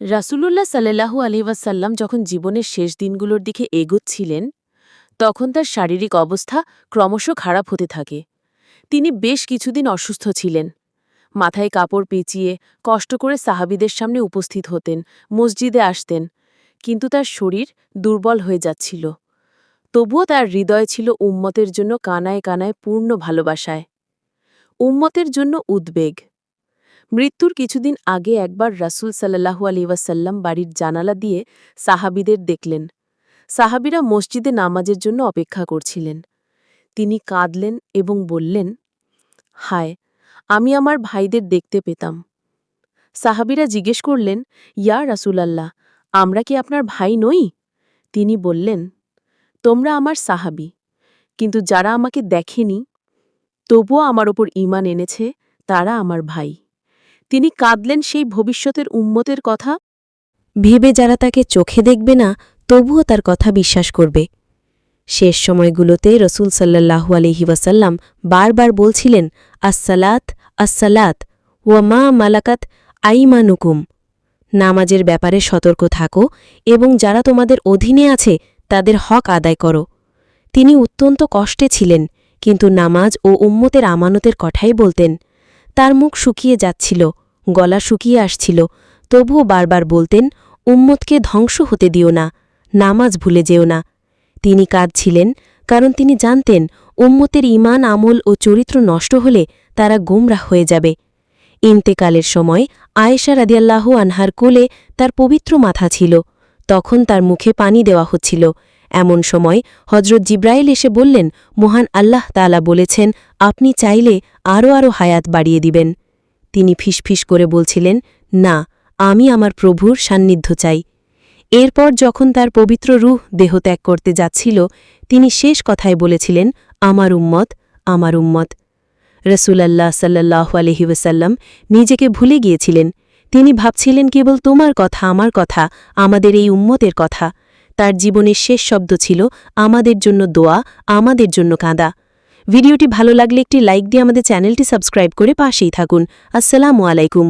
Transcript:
রাসূলুল্লাহ সাল্লাহু আলি ওয়াসাল্লাম যখন জীবনের শেষ দিনগুলোর দিকে এগোচ্ছিলেন, তখন তার শারীরিক অবস্থা ক্রমশ খারাপ হতে থাকে। তিনি বেশ কিছুদিন অসুস্থ ছিলেন। মাথায় কাপড় পেঁচিয়ে কষ্ট করে সাহাবিদের সামনে উপস্থিত হতেন, মসজিদে আসতেন, কিন্তু তার শরীর দুর্বল হয়ে যাচ্ছিল। তবুও তার হৃদয় ছিল উম্মতের জন্য কানায় কানায় পূর্ণ ভালোবাসায়। উম্মতের জন্য উদ্বেগ। মৃত্যুর কিছুদিন আগে একবার রাসূল সাল্লাহু আলী ওয়াসাল্লাম বাড়ির জানালা দিয়ে সাহাবিদের দেখলেন। সাহাবিরা মসজিদে নামাজের জন্য অপেক্ষা করছিলেন। তিনি কাঁদলেন এবং বললেন, হায়, আমি আমার ভাইদের দেখতে পেতাম। সাহাবিরা জিজ্ঞেস করলেন, ইয়া রাসূলাল্লাহ, আমরা কি আপনার ভাই নই? তিনি বললেন, তোমরা আমার সাহাবি, কিন্তু যারা আমাকে দেখেনি, তবুও আমার ওপর ঈমান এনেছে, তারা আমার ভাই। তিনি কাঁদলেন সেই ভবিষ্যতের উম্মতের কথা? ভেবে যারা তাকে চোখে দেখবে না, তবুও তার কথা বিশ্বাস করবে। শেষ সময়গুলোতে রসুল সাল্লাহু আলহি ওয়াসাল্লাম বারবার বলছিলেন, আসসালাত আসসালাত ওয়ামা মালাকাত আইমানুকুম। নামাজের ব্যাপারে সতর্ক থাকো এবং যারা তোমাদের অধীনে আছে, তাদের হক আদায় করো। তিনি অত্যন্ত কষ্টে ছিলেন, কিন্তু নামাজ ও উম্মতের আমানতের কথাই বলতেন তার মুখ শুকিয়ে যাচ্ছিল, গলা শুকিয়ে আসছিল, তবুও বারবার বলতেন, উম্মতকে ধ্বংস হতে দিও না, নামাজ ভুলে যেও না। তিনি কাঁদছিলেন, কারণ তিনি জানতেন, উম্মতের ইমান আমল ও চরিত্র নষ্ট হলে তারা গোমরাহ হয়ে যাবে। ইন্তেকালের সময় আয়েশা রাদিয়াল্লাহ আনহার কোলে তার পবিত্র মাথা ছিল। তখন তার মুখে পানি দেওয়া হচ্ছিল এমন সময় হজরত জিব্রাইল এসে বললেন, মহান আল্লাহ তালা বলেছেন, আপনি চাইলে আরও আরও হায়াত বাড়িয়ে দিবেন। তিনি ফিসফিস করে বলছিলেন, না, আমি আমার প্রভুর সান্নিধ্য চাই। এরপর যখন তার পবিত্র রূহ দেহত্যাগ করতে যাচ্ছিল, তিনি শেষ কথায় বলেছিলেন, আমার উম্মত আমার উম্মত। রসুলাল্লাহ সাল্লাহ আলহি ওসাল্লাম নিজেকে ভুলে গিয়েছিলেন। তিনি ভাবছিলেন, কেবল তোমার কথা, আমার কথা, আমাদের এই উম্মতের কথা। তার জীবনের শেষ শব্দ ছিল, আমাদের জন্য দোয়া, আমাদের জন্য কাঁদা। ভিডিওটি ভালো লাগলে একটি লাইক দিয়ে আমাদের চ্যানেলটি সাবস্ক্রাইব করে পাশেই থাকুন। আসসালামু আলাইকুম।